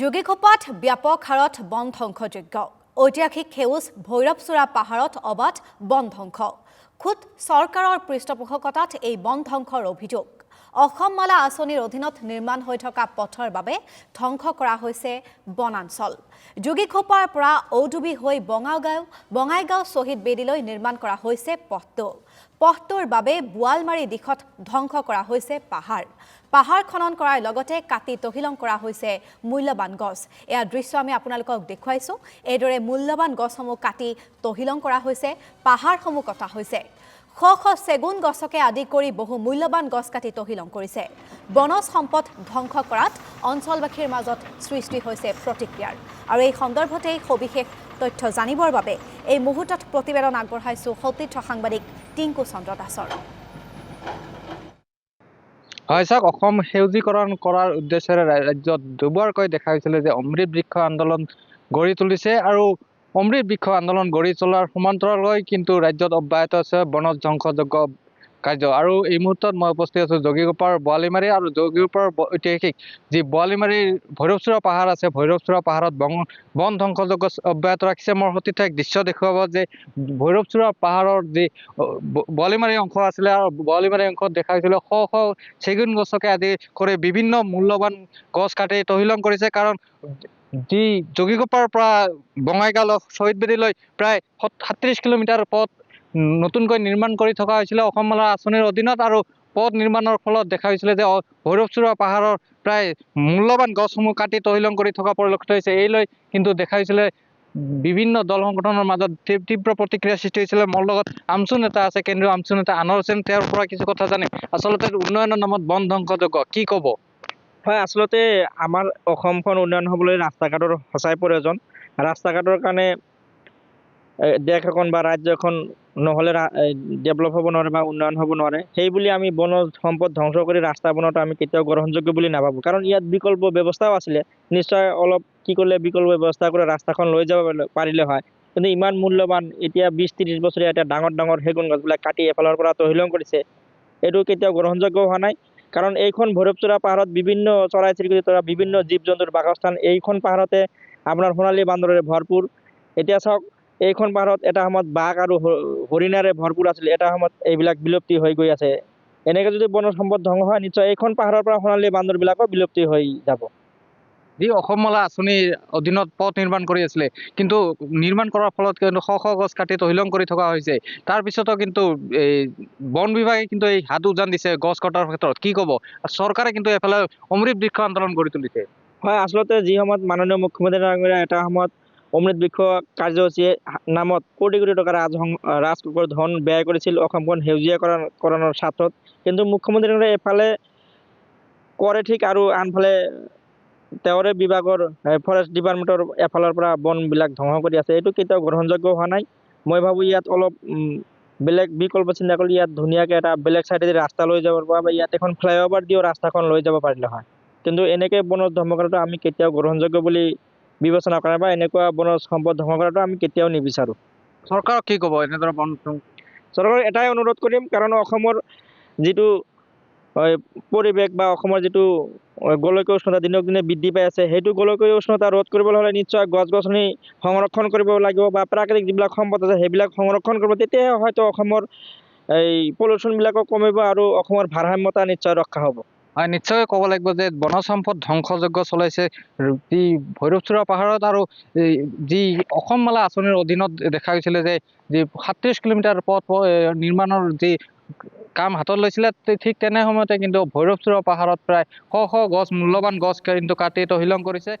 যোগীঘোপাত ব্যাপক হাৰত বন ধ্বংসযোগ্য ঐতিহাসিক সেউজ ভৈৰৱচূড়া পাহাৰত অবাধ বন ধ্বংস খোদ চৰকাৰৰ পৃষ্ঠপোষকতাত এই বন ধ্বংসৰ অভিযোগ। অসম মালা আঁচনিৰ অধীনত নিৰ্মাণ হৈ থকা পথৰ বাবে ধ্বংস কৰা হৈছে বনাঞ্চল। যোগীঘোপাৰ পৰা ঔডুবি হৈ বঙাইগাঁও বঙাইগাঁও শ্বহীদ বেদীলৈ নিৰ্মাণ কৰা হৈছে পথটো। পথটোৰ বাবে বোৱালমাৰী দিশত ধ্বংস কৰা হৈছে পাহাৰ। পাহাৰ খনন কৰাৰ লগতে কাটি তহিলং কৰা হৈছে মূল্যৱান গছ। এয়া দৃশ্য আমি আপোনালোকক দেখুৱাইছোঁ। এইদৰে মূল্যৱান গছসমূহ কাটি তহিলং কৰা হৈছে, পাহাৰসমূহ কটা হৈছে। শ শ চেগুন গছকে আদি কৰি বহু মূল্যৱান গছ কাটি তহিলং কৰিছে। বনজ সম্পদ ধ্বংস কৰাত অঞ্চলবাসীৰ মাজত সৃষ্টি হৈছে প্ৰতিক্ৰিয়াৰ। আৰু এই সন্দৰ্ভতেই সবিশেষ তথ্য জানিবৰ বাবে এই মুহূৰ্তত প্ৰতিবেদন আগবঢ়াইছোঁ সতীৰ্থ সাংবাদিক টিংকু চন্দ্ৰ দাসৰ। হয় চাওক অসম সেউজীকৰণ কৰাৰ উদ্দেশ্যেৰে ৰাজ্যত দুবাৰকৈ দেখা হৈছিলে যে অমৃত বৃক্ষ আন্দোলন গঢ়ি তুলিছে আৰু অমৃত বৃক্ষ আন্দোলন গঢ়ি তোলাৰ সমান্তৰালকৈ কিন্তু ৰাজ্যত অব্যাহত আছে বনজ ধ্বংসযোগ্য কাৰ্য। আৰু এই মুহূৰ্তত মই উপস্থিত আছোঁ যোগীগোপাৰ বোৱালিমাৰী আৰু যোগীগোপাৰ ঐতিহাসিক যি বোৱালিমাৰীৰ ভৈৰৱচূড়া পাহাৰ আছে, ভৈৰৱচূড়া পাহাৰত বন বন ধ্বংসযোগ্য চ- অব্যাহত ৰাখিছে। মই সতীৰ্থ দৃশ্য দেখুৱাব যে ভৈৰৱচূড়া পাহাৰৰ যি বোৱালিমাৰী অংশ আছিলে আৰু বোৱালিমাৰী অংশত দেখা হৈছিলে শ শ চেগুন গছকে আদি কৰি বিভিন্ন মূল্যৱান গছ কাটি তহিলং কৰিছে। কাৰণ যি যোগীগোপাৰ পৰা বঙাইগাঁও শ্বহীদ বেদীলৈ প্ৰায় সত- সাতত্ৰিছ কিলোমিটাৰ পথ নতুনকৈ নিৰ্মাণ কৰি থকা হৈছিলে অসম মালা আঁচনিৰ অধীনত আৰু পথ নিৰ্মাণৰ ফলত দেখা হৈছিলে যে ভৈৰৱচূড়া পাহাৰৰ প্ৰায় মূল্যৱান গছসমূহ কাটি তহিলং কৰি থকা পৰিলক্ষিত হৈছে। এই লৈ কিন্তু দেখা হৈছিলে বিভিন্ন দল সংগঠনৰ মাজত তীব্ৰ প্ৰতিক্ৰিয়া সৃষ্টি হৈছিলে। মোৰ লগত আমচু নেতা আছে, কেন্দ্ৰীয় আমচু নেতা আনৰ হোসেন পৰা কিছু কথা জানিম। আচলতে উন্নয়নৰ নামত বন ধ্বংসযোগ্য, কি ক'ব? হয়, আচলতে আমাৰ অসমখন উন্নয়ন হ'বলৈ ৰাস্তা ঘাটৰ সঁচাই প্ৰয়োজন। ৰাস্তা ঘাটৰ কাৰণে দেশ এখন বা ৰাজ্য এখন নহ'লে ডেভেলপ হ'ব নোৱাৰে বা উন্নয়ন হ'ব নোৱাৰে, সেই বুলি আমি বনজ সম্পদ ধ্বংস কৰি ৰাস্তা বনোৱাটো আমি কেতিয়াও গ্ৰহণযোগ্য বুলি নাভাবোঁ। কাৰণ ইয়াত বিকল্প ব্যৱস্থাও আছিলে। নিশ্চয় অলপ কি কৰিলে বিকল্প ব্যৱস্থা কৰি ৰাস্তাখন লৈ যাব পাৰিলে- হয়। কিন্তু ইমান মূল্যৱান এতিয়া বিছ ত্ৰিছ বছৰীয়া এতিয়া ডাঙৰ ডাঙৰ সেগুন গছবিলাক কাটি এফালৰ পৰা তহিলং কৰিছে, এইটো কেতিয়াও গ্ৰহণযোগ্য হোৱা নাই। কাৰণ এইখন ভৈৰৱচূড়া পাহাৰত বিভিন্ন চৰাই চিৰিকটিৰ পৰা বিভিন্ন জীৱ জন্তুৰ বাসস্থান, এইখন পাহাৰতে আপোনাৰ সোণালী বান্দৰেৰে ভৰপূৰ। এতিয়া চাওক এইখন পাহাৰত এটা সময়ত বাঘ আৰু হৰিণাৰে ভৰপূৰ আছিল এটা সময়ত এইবিলাক বিলুপ্তি হৈ গৈ আছে। এনেকৈ যদি বনজ সম্পদ ধ্বংস হয় নিশ্চয় এইখন পাহাৰৰ পৰা সোণালী বান্দৰবিলাকো বিলুপ্তি হৈ যাব। যি অসম মালা আঁচনিৰ অধীনত পথ নিৰ্মাণ কৰি আছিলে কিন্তু নিৰ্মাণ কৰাৰ ফলত কিন্তু শ শ গছ কাটি তহিলং কৰি থকা হৈছে। তাৰপিছতো কিন্তু এই বন বিভাগে কিন্তু এই হাত উজান দিছে গছ কটাৰ ক্ষেত্ৰত। কি ক'ব? চৰকাৰে কিন্তু এফালে অমৃত বৃক্ষ আন্দোলন গঢ়ি তুলিছে। হয় আচলতে যি সময়ত মাননীয় মুখ্যমন্ত্ৰী ডাঙৰীয়া এটা সময়ত অমৃত বৃক্ষ কাৰ্যসূচীয়ে নামত কোটি কোটি টকাৰ ৰাজসং ৰাজকোষৰ ধন ব্যয় কৰিছিল অসমখন সেউজীয়াকৰণ কৰণৰ স্বাৰ্থত কিন্তু মুখ্যমন্ত্ৰী এফালে কৰে ঠিক আৰু আনফালে তেওঁৰে বিভাগৰ ফৰেষ্ট ডিপাৰ্টমেণ্টৰ এফালৰ পৰা ধ্বংস কৰি আছে। এইটো কেতিয়াও গ্ৰহণযোগ্য হোৱা নাই। মই ভাবোঁ ইয়াত অলপ বেলেগ বিকল্প চিন্তা কৰি ইয়াত ধুনীয়াকৈ এটা বেলেগ চাইডেদি ৰাস্তা লৈ যাব পৰা বা ইয়াত এখন ফ্লাইঅভাৰ দিও ৰাস্তাখন লৈ যাব পাৰিলে হয়। কিন্তু এনেকৈ বনজ ধ্বংস আমি কেতিয়াও গ্ৰহণযোগ্য বুলি বিবেচনা কৰা বা এনেকুৱা বনজ সম্পদ ধ্বংস কৰাটো আমি কেতিয়াও নিবিচাৰোঁ। চৰকাৰক কি ক'ব এনেদৰে বন চৰকাৰক এটাই অনুৰোধ কৰিম কাৰণ অসমৰ যিটো পৰিৱেশ বা অসমৰ যিটো গোলকীয় উষ্ণতা দিনক দিনে বৃদ্ধি পাই আছে সেইটো গোলকীয় উষ্ণতা ৰোধ কৰিবলৈ হ'লে নিশ্চয় গছ গছনি সংৰক্ষণ কৰিব লাগিব বা প্ৰাকৃতিক যিবিলাক সম্পদ আছে সেইবিলাক সংৰক্ষণ কৰিব তেতিয়াহে হয়তো অসমৰ এই পলিউশ্যনবিলাকো কমিব আৰু অসমৰ ভাৰসাম্যতা নিশ্চয় ৰক্ষা হ'ব। হয় নিশ্চয় ক'ব লাগিব যে বনজ সম্পদ ধ্বংসযজ্ঞ চলাইছে। যি ভৈৰৱচূড়া পাহাৰত আৰু যি অসম মালা আঁচনিৰ অধীনত দেখা গৈছিলে যে যি সাতত্ৰিছ কিলোমিটাৰ পথ নিৰ্মাণৰ যি কাম হাতত লৈছিলে ঠিক তেনে সময়তে কিন্তু ভৈৰৱচূড়া পাহাৰত প্ৰায় শ শ গছ মূল্যৱান গছ কিন্তু কাটি তহিলং কৰিছে।